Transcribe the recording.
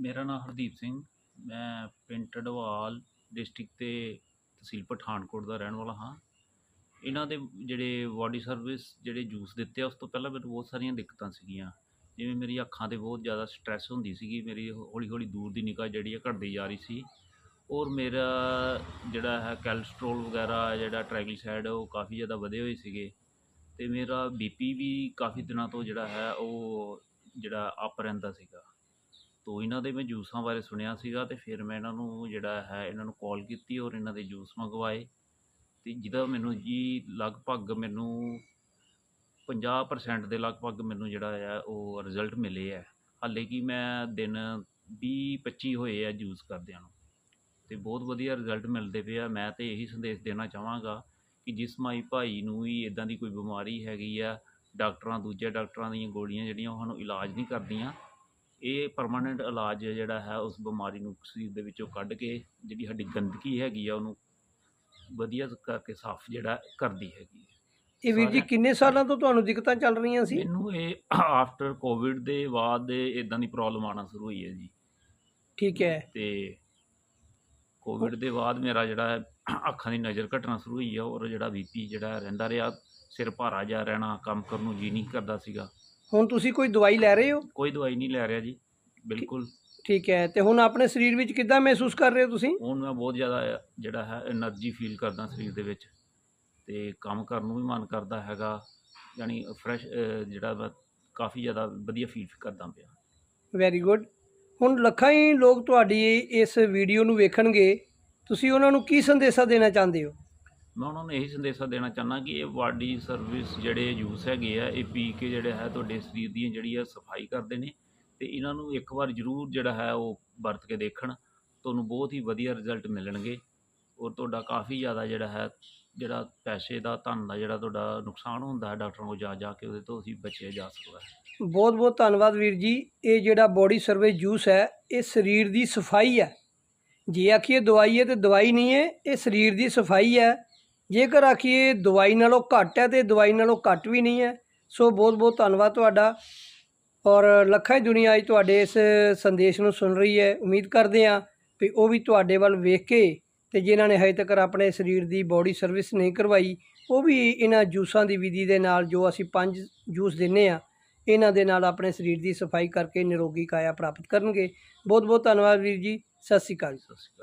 ਮੇਰਾ ਨਾਮ ਹਰਦੀਪ ਸਿੰਘ, ਮੈਂ ਪਿੰਡ ਢਡਵਾਲ ਡਿਸਟ੍ਰਿਕਟ ਤੇ ਤਹਿਸੀਲ ਪਠਾਨਕੋਟ ਦਾ ਰਹਿਣ ਵਾਲਾ ਹਾਂ। ਇਹਨਾਂ ਦੇ ਜਿਹੜੇ ਬਾਡੀ ਸਰਵਿਸ ਜਿਹੜੇ ਜੂਸ ਦਿੱਤੇ ਆ, ਉਸ ਤੋਂ ਪਹਿਲਾਂ ਮੈਨੂੰ ਬਹੁਤ ਸਾਰੀਆਂ ਦਿੱਕਤਾਂ ਸੀਗੀਆਂ। ਜਿਵੇਂ ਮੇਰੀ ਅੱਖਾਂ 'ਤੇ ਬਹੁਤ ਜ਼ਿਆਦਾ ਸਟ੍ਰੈਸ ਹੁੰਦੀ ਸੀਗੀ, ਮੇਰੀ ਹੌਲੀ ਹੌਲੀ ਦੂਰ ਦੀ ਨਿਗਾਹ ਜਿਹੜੀ ਆ ਘਟਦੀ ਜਾ ਰਹੀ ਸੀ। ਔਰ ਮੇਰਾ ਜਿਹੜਾ ਹੈ ਕੈਲਸਟ੍ਰੋਲ ਵਗੈਰਾ, ਜਿਹੜਾ ਟ੍ਰਾਈਗਲੀਸਰਾਈਡ ਉਹ ਕਾਫੀ ਜ਼ਿਆਦਾ ਵਧੇ ਹੋਏ ਸੀਗੇ। ਅਤੇ ਮੇਰਾ ਬੀਪੀ ਵੀ ਕਾਫੀ ਦਿਨਾਂ ਤੋਂ ਜਿਹੜਾ ਹੈ, ਉਹ ਜਿਹੜਾ ਅਪ ਰਹਿੰਦਾ ਸੀਗਾ। ਤੋ ਇਹਨਾਂ ਦੇ ਮੈਂ ਜੂਸਾਂ ਬਾਰੇ ਸੁਣਿਆ ਸੀਗਾ ਅਤੇ ਫਿਰ ਮੈਂ ਇਹਨਾਂ ਨੂੰ ਜਿਹੜਾ ਹੈ ਇਹਨਾਂ ਨੂੰ ਕਾਲ ਕੀਤੀ ਔਰ ਇਹਨਾਂ ਦੇ ਜੂਸ ਮੰਗਵਾਏ ਅਤੇ ਜਿਹਦਾ ਮੈਨੂੰ ਜੀ ਲਗਭਗ ਮੈਨੂੰ 50% ਦੇ ਲਗਭਗ ਮੈਨੂੰ ਜਿਹੜਾ ਆ ਉਹ ਰਿਜ਼ਲਟ ਮਿਲੇ ਹੈ ਹਾਲੇ ਕਿ ਮੈਂ ਦਿਨ 20 25 ਹੋਏ ਆ ਜੂਸ ਕਰਦਿਆਂ ਨੂੰ ਅਤੇ ਬਹੁਤ ਵਧੀਆ ਰਿਜ਼ਲਟ ਮਿਲਦੇ ਪਏ ਆ। ਮੈਂ ਤਾਂ ਇਹੀ ਸੰਦੇਸ਼ ਦੇਣਾ ਚਾਹਾਂਗਾ ਕਿ ਜਿਸ ਮਾਈ ਭਾਈ ਨੂੰ ਵੀ ਇਦਾਂ ਦੀ ਕੋਈ ਬਿਮਾਰੀ ਹੈਗੀ ਆ, ਡਾਕਟਰਾਂ, ਦੂਜੇ ਡਾਕਟਰਾਂ ਦੀਆਂ ਗੋਲੀਆਂ ਜਿਹੜੀਆਂ ਉਹ ਸਾਨੂੰ ਇਲਾਜ ਨਹੀਂ ਕਰਦੀਆਂ ਇਹ ਪਰਮਾਨੈਂਟ ਇਲਾਜ ਜਿਹੜਾ ਹੈ ਉਸ ਬਿਮਾਰੀ ਨੂੰ ਸਰੀਰ ਦੇ ਵਿੱਚੋਂ ਕੱਢ ਕੇ ਜਿਹੜੀ ਸਾਡੀ ਗੰਦਗੀ ਹੈਗੀ ਆ ਉਹਨੂੰ ਵਧੀਆ ਕਰਕੇ ਸਾਫ਼ ਜਿਹੜਾ ਕਰਦੀ ਹੈਗੀ ਹੈ। ਇਹ ਵੀਰ ਜੀ ਕਿੰਨੇ ਸਾਲਾਂ ਤੋਂ ਤੁਹਾਨੂੰ ਦਿੱਕਤਾਂ ਚੱਲ ਰਹੀਆਂ ਸੀ? ਮੈਨੂੰ ਇਹ ਆਫਟਰ ਕੋਵਿਡ ਦੇ ਬਾਅਦ ਇਦਾਂ ਦੀ ਪ੍ਰੋਬਲਮ ਆਉਣਾ ਸ਼ੁਰੂ ਹੋਈ ਹੈ ਜੀ। ਠੀਕ ਹੈ। ਤੇ ਕੋਵਿਡ ਦੇ ਬਾਅਦ ਮੇਰਾ ਜਿਹੜਾ ਅੱਖਾਂ ਦੀ ਨਜ਼ਰ ਘਟਣਾ ਸ਼ੁਰੂ ਹੋਈ ਹੈ ਔਰ ਜਿਹੜਾ ਬੀਪੀ ਜਿਹੜਾ ਰਹਿੰਦਾ ਰਿਹਾ ਸਿਰ ਭਾਰਾ ਜਾ ਰਹਿਣਾ ਕੰਮ ਕਰਨ ਨੂੰ ਜੀ ਨਹੀਂ ਕਰਦਾ ਸੀਗਾ। ਹੁਣ ਤੁਸੀਂ ਕੋਈ ਦਵਾਈ ਲੈ ਰਹੇ ਹੋ? ਕੋਈ ਦਵਾਈ ਨਹੀਂ ਲੈ ਰਿਹਾ ਜੀ ਬਿਲਕੁਲ। ਠੀਕ ਹੈ ਤੇ ਹੁਣ ਆਪਣੇ ਸਰੀਰ ਵਿੱਚ ਕਿੱਦਾਂ ਮਹਿਸੂਸ ਕਰ ਰਹੇ ਹੋ ਤੁਸੀਂ? ਹੁਣ ਮੈਂ ਬਹੁਤ ਜ਼ਿਆਦਾ ਜਿਹੜਾ ਹੈ એનર્ਜੀ ਫੀਲ ਕਰਦਾ ਸਰੀਰ ਦੇ ਵਿੱਚ। ਤੇ ਕੰਮ ਕਰਨ ਨੂੰ ਵੀ ਮਨ ਕਰਦਾ ਹੈਗਾ ਯਾਨੀ ਫਰੈਸ਼ ਜਿਹੜਾ ਵਾ ਕਾਫੀ ਜ਼ਿਆਦਾ ਵਧੀਆ ਫੀਲ ਕਰਦਾ ਪਿਆ। ਵੈਰੀ ਗੁੱਡ ਹੁਣ ਲੱਖਾਂ ਹੀ ਲੋਕ ਤੁਹਾਡੀ ਇਸ ਵੀਡੀਓ ਨੂੰ ਵੇਖਣਗੇ। ਤੁਸੀਂ ਉਹਨਾਂ ਨੂੰ ਕੀ ਸੰਦੇਸ਼ਾ ਦੇਣਾ ਚਾਹੁੰਦੇ ਹੋ? ਮੈਂ ਉਹਨਾਂ ਨੂੰ ਇਹੀ ਸੰਦੇਸ਼ਾ ਦੇਣਾ ਚਾਹੁੰਦਾ ਕਿ ਇਹ ਬਾਡੀ ਸਰਵਿਸ ਜਿਹੜੇ ਜੂਸ ਹੈਗੇ ਆ, ਇਹ ਪੀ ਕੇ ਜਿਹੜੇ ਹੈ ਤੁਹਾਡੇ ਸਰੀਰ ਦੀ ਜਿਹੜੀ ਆ ਸਫ਼ਾਈ ਕਰਦੇ ਨੇ ਤੇ ਇਹਨਾਂ ਨੂੰ ਇੱਕ ਵਾਰ ਜ਼ਰੂਰ ਜਿਹੜਾ ਹੈ ਉਹ ਵਰਤ ਕੇ ਦੇਖਣ, ਤੁਹਾਨੂੰ ਬਹੁਤ ਹੀ ਵਧੀਆ ਰਿਜ਼ਲਟ ਮਿਲਣਗੇ ਔਰ ਤੁਹਾਡਾ ਕਾਫੀ ਜ਼ਿਆਦਾ ਜਿਹੜਾ ਹੈ, ਜਿਹੜਾ ਪੈਸੇ ਦਾ ਧਨ ਦਾ ਜਿਹੜਾ ਤੁਹਾਡਾ ਨੁਕਸਾਨ ਹੁੰਦਾ ਹੈ ਡਾਕਟਰਾਂ ਕੋਲ ਜਾ ਜਾ ਕੇ ਉਹਦੇ ਤੋਂ ਅਸੀਂ ਬਚਿਆ ਜਾ ਸਕਦਾ ਹੈ। ਬਹੁਤ ਬਹੁਤ ਧੰਨਵਾਦ ਵੀਰ ਜੀ। ਇਹ ਜਿਹੜਾ ਬੋਡੀ ਸਰਵੇ ਜੂਸ ਹੈ, ਇਹ ਸਰੀਰ ਦੀ ਸਫ਼ਾਈ ਹੈ। ਜੇ ਆਖੀਏ ਦਵਾਈ ਹੈ ਤੇ ਦਵਾਈ ਨਹੀਂ ਹੈ, ਇਹ ਸਰੀਰ ਦੀ ਸਫ਼ਾਈ ਹੈ। ਜੇਕਰ ਆਖੀਏ ਦਵਾਈ ਨਾਲੋਂ ਘੱਟ ਹੈ ਤੇ ਦਵਾਈ ਨਾਲੋਂ ਘੱਟ ਵੀ ਨਹੀਂ ਹੈ, ਸੋ ਬਹੁਤ ਬਹੁਤ ਧੰਨਵਾਦ ਤੁਹਾਡਾ। ਔਰ ਲੱਖਾਂ ਹੀ ਦੁਨੀਆ ਅੱਜ ਤੁਹਾਡੇ ਇਸ ਸੰਦੇਸ਼ ਨੂੰ ਸੁਣ ਰਹੀ ਹੈ। ਉਮੀਦ ਕਰਦੇ ਹਾਂ ਵੀ ਉਹ ਵੀ ਤੁਹਾਡੇ ਵੱਲ ਵੇਖ ਕੇ ਤੇ ਜਿਨ੍ਹਾਂ ਨੇ ਹਜੇ ਤੱਕ ਆਪਣੇ ਸਰੀਰ ਦੀ ਬੋਡੀ ਸਰਵਿਸ ਨਹੀਂ ਕਰਵਾਈ, ਉਹ ਵੀ ਇਹਨਾਂ ਜੂਸਾਂ ਦੀ ਵਿਧੀ ਦੇ ਨਾਲ ਜੋ ਅਸੀਂ ਪੰਜ ਜੂਸ ਦਿੰਨੇ ਆ ਇਹਨਾਂ ਦੇ ਨਾਲ ਆਪਣੇ ਸਰੀਰ ਦੀ ਸਫ਼ਾਈ ਕਰਕੇ ਨਿਰੋਗੀ ਕਾਇਆ ਪ੍ਰਾਪਤ ਕਰਨਗੇ। ਬਹੁਤ ਬਹੁਤ ਧੰਨਵਾਦ ਵੀਰ ਜੀ। ਸਤਿ ਸ਼੍ਰੀ ਅਕਾਲ ਸਤਿ ਸ਼੍ਰੀ ਅਕਾਲ।